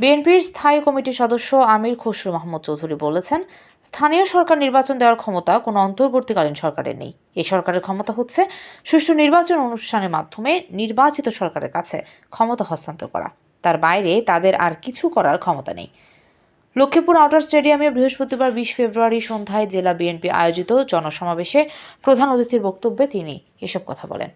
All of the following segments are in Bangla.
বিএনপির স্থায়ী কমিটির সদস্য আমির খসরু মাহমুদ চৌধুরী বলেছেন, স্থানীয় সরকার নির্বাচন দেওয়ার ক্ষমতা কোনো অন্তর্বর্তীকালীন সরকারের নেই। এই সরকারের ক্ষমতা হচ্ছে সুষ্ঠু নির্বাচন অনুষ্ঠানের মাধ্যমে নির্বাচিত সরকারের কাছে ক্ষমতা হস্তান্তর করা। তার বাইরে তাদের আর কিছু করার ক্ষমতা নেই। লক্ষ্মীপুর আউটার স্টেডিয়ামে বৃহস্পতিবার বিশ ফেব্রুয়ারি সন্ধ্যায় জেলা বিএনপি আয়োজিত জনসমাবেশে প্রধান অতিথির বক্তব্যে তিনি এসব কথা বলেন।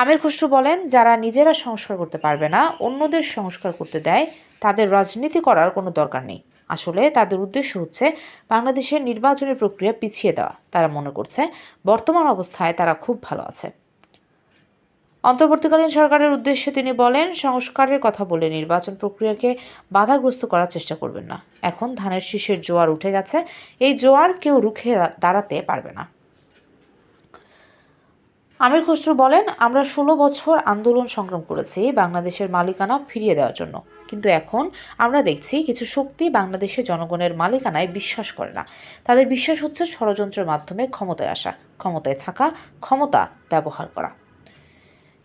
আমির খসরু বলেন, যারা নিজেরা সংস্কার করতে পারবে না, অন্যদের সংস্কার করতে দেয়, তাদের রাজনীতি করার কোনো দরকার নেই। আসলে তাদের উদ্দেশ্য হচ্ছে বাংলাদেশের নির্বাচনী প্রক্রিয়া পিছিয়ে দেওয়া। তারা মনে করছে, বর্তমান অবস্থায় তারা খুব ভালো আছে। অন্তর্বর্তীকালীন সরকারের উদ্দেশ্যে তিনি বলেন, সংস্কারের কথা বলে নির্বাচন প্রক্রিয়াকে বাধাগ্রস্ত করার চেষ্টা করবেন না। এখন ধানের শীষের জোয়ার উঠে গেছে, এই জোয়ার কেউ রুখে দাঁড়াতে পারবে না। আমির খসরু বলেন, আমরা ষোলো বছর আন্দোলন সংগ্রাম করেছি বাংলাদেশের মালিকানা ফিরিয়ে দেওয়ার জন্য। কিন্তু এখন আমরা দেখছি কিছু শক্তি বাংলাদেশের জনগণের মালিকানায় বিশ্বাস করে না। তাদের বিশ্বাস হচ্ছে ষড়যন্ত্রের মাধ্যমে ক্ষমতায় আসা, ক্ষমতায় থাকা, ক্ষমতা ব্যবহার করা।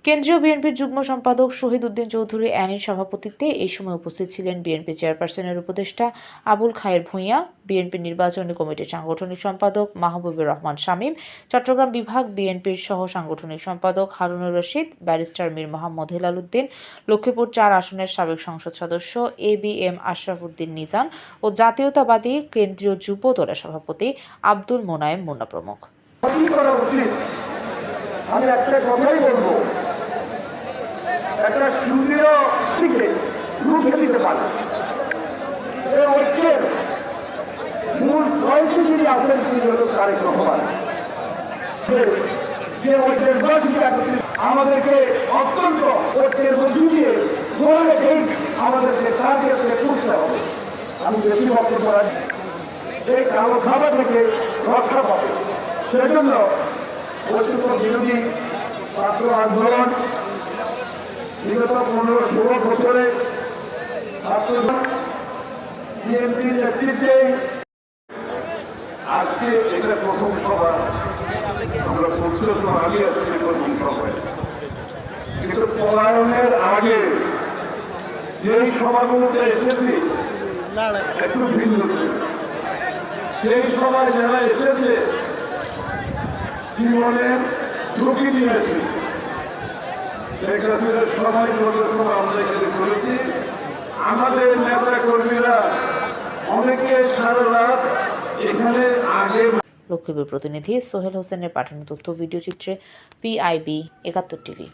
কেন্দ্রীয় বিএনপির যুগ্ম সম্পাদক শহীদ উদ্দিন চৌধুরী অ্যানির সভাপতিত্বে এই সময় উপস্থিত ছিলেন বিএনপি চেয়ারপারসনের উপদেষ্টা আবুল খায়ের ভূঁইয়া, বিএনপি নির্বাচনী কমিটির সাংগঠনিক সম্পাদক মাহবুবুর রহমান শামীম, চট্টগ্রাম বিভাগ বিএনপির সহ সাংগঠনিক সম্পাদক হারুনুর রশিদ, ব্যারিস্টার মীর মোহাম্মদ হেলাল উদ্দিন, লক্ষ্মীপুর চার আসনের সাবেক সংসদ সদস্য A B M Ashraf Uddin Nizan ও জাতীয়তাবাদী কেন্দ্রীয় যুব দলের সভাপতি আব্দুল মোনায়েম মুন্না প্রমুখ। আমি একটা কথাই বলব। একটা সুদৃঢ় থেকে রুখে দিতে পারে। এই ঐক্যের মূল ধ্বংস যিনি আছেন তিনি হল তারেক রহমান। যে- ঐক্যের আমাদেরকে অত্যন্ত ঐক্যের মধ্যে দিয়ে ধরে রেখেই আমাদেরকে কাছে পৌঁছতে হবে। আমি বেশি বক্তব্য রাখি। এই কালো খাবার থেকে রক্ষা পাবে। সেজন্য বস্তুত বিরোধী ছাত্র আন্দোলন বিগত পনেরো ষোলো বছরে আজকে এটা প্রথম সভা। আমরা পঁচিশ আগে আজকে প্রথম সভা কিন্তু পলায়নের আগে যেই সভাগুলোতে এসেছি, একটু ভিন্ন সেই সময় যারা এসেছে, জীবনের ঝুঁকি নিয়েছে। লক্ষ্মীপুর প্রতিনিধি সোহেল হোসেনের পাঠানো তথ্য ভিডিও চিত্রে পিআইবি একাত্তর টিভি।